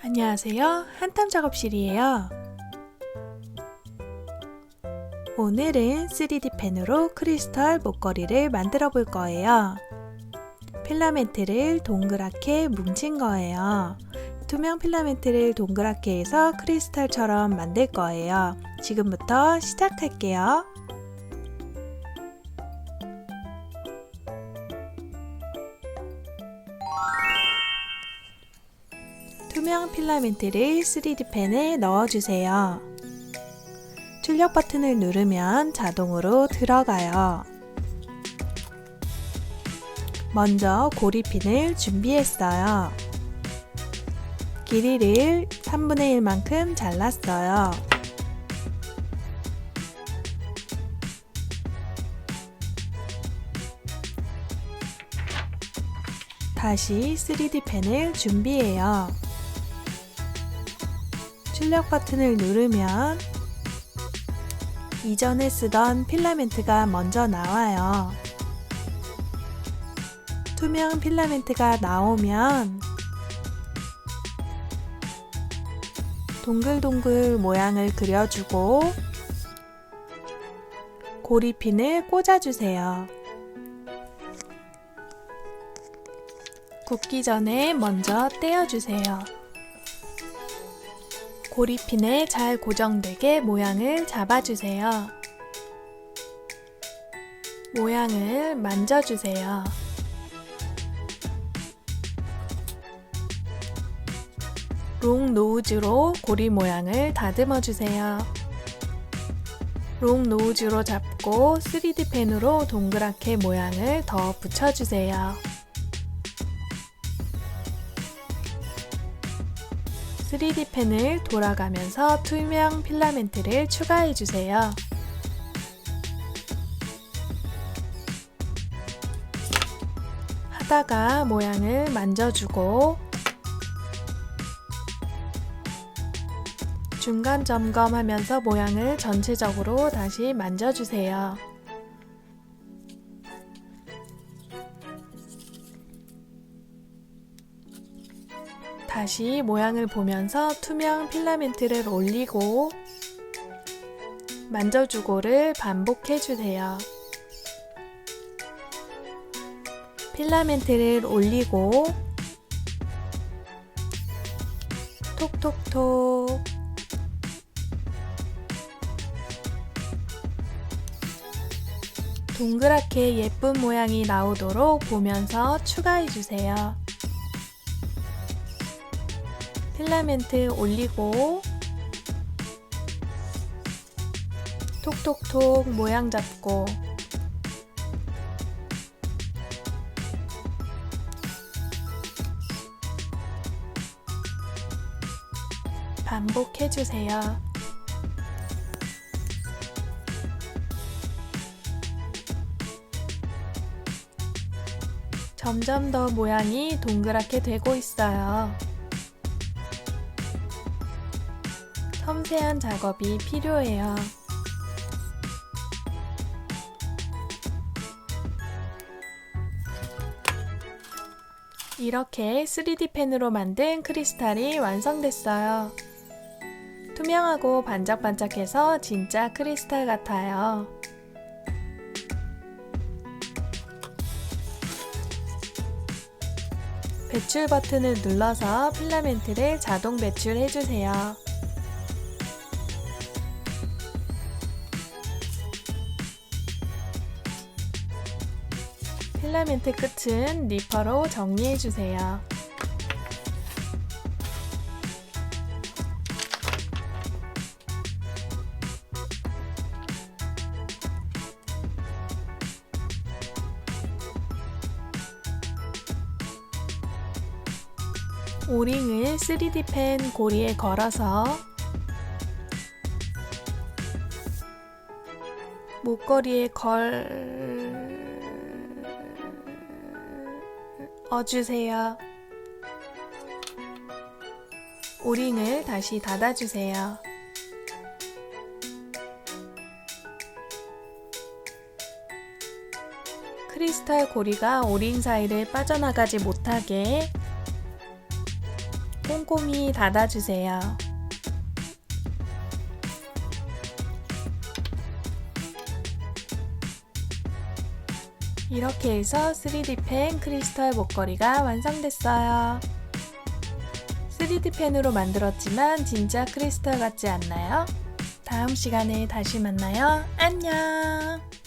안녕하세요. 한탐 작업실이에요. 오늘은 3D 펜으로 크리스탈 목걸이를 만들어 볼 거예요. 필라멘트를 동그랗게 뭉친 거예요. 투명 필라멘트를 동그랗게 해서 크리스탈처럼 만들 거예요. 지금부터 시작할게요. 투명 필라멘트를 3D 펜에 넣어주세요. 출력 버튼을 누르면 자동으로 들어가요. 먼저 고리핀을 준비했어요. 길이를 3분의 1만큼 잘랐어요. 다시 3D 펜을 준비해요. 출력 버튼을 누르면 이전에 쓰던 필라멘트가 먼저 나와요. 투명 필라멘트가 나오면 동글동글 모양을 그려주고 고리핀을 꽂아주세요. 굽기 전에 먼저 떼어주세요. 고리핀에 잘 고정되게 모양을 잡아주세요. 모양을 만져주세요. 롱 노우즈로 고리 모양을 다듬어 주세요. 롱 노우즈로 잡고 3D 펜으로 동그랗게 모양을 더 붙여주세요. 3D 펜을 돌아가면서 투명 필라멘트를 추가해 주세요. 하다가 모양을 만져주고 중간 점검하면서 모양을 전체적으로 다시 만져주세요. 다시 모양을 보면서 투명 필라멘트를 올리고 만져주고를 반복해 주세요. 필라멘트를 올리고 톡톡톡 동그랗게 예쁜 모양이 나오도록 보면서 추가해 주세요. 필라멘트 올리고 톡톡톡 모양 잡고 반복해주세요. 점점 더 모양이 동그랗게 되고 있어요. 섬세한 작업이 필요해요. 이렇게 3D 펜으로 만든 크리스탈이 완성됐어요. 투명하고 반짝반짝해서 진짜 크리스탈 같아요. 배출 버튼을 눌러서 필라멘트를 자동 배출해주세요. 필라멘트 끝은 리퍼로 정리해주세요. 오링을 3D 펜 고리에 걸어서 목걸이에 걸 어주세요. 오링을 다시 닫아주세요. 크리스탈 고리가 오링 사이를 빠져나가지 못하게 꼼꼼히 닫아주세요. 이렇게 해서 3D 펜 크리스털 목걸이가 완성됐어요. 3D 펜으로 만들었지만 진짜 크리스털 같지 않나요? 다음 시간에 다시 만나요. 안녕!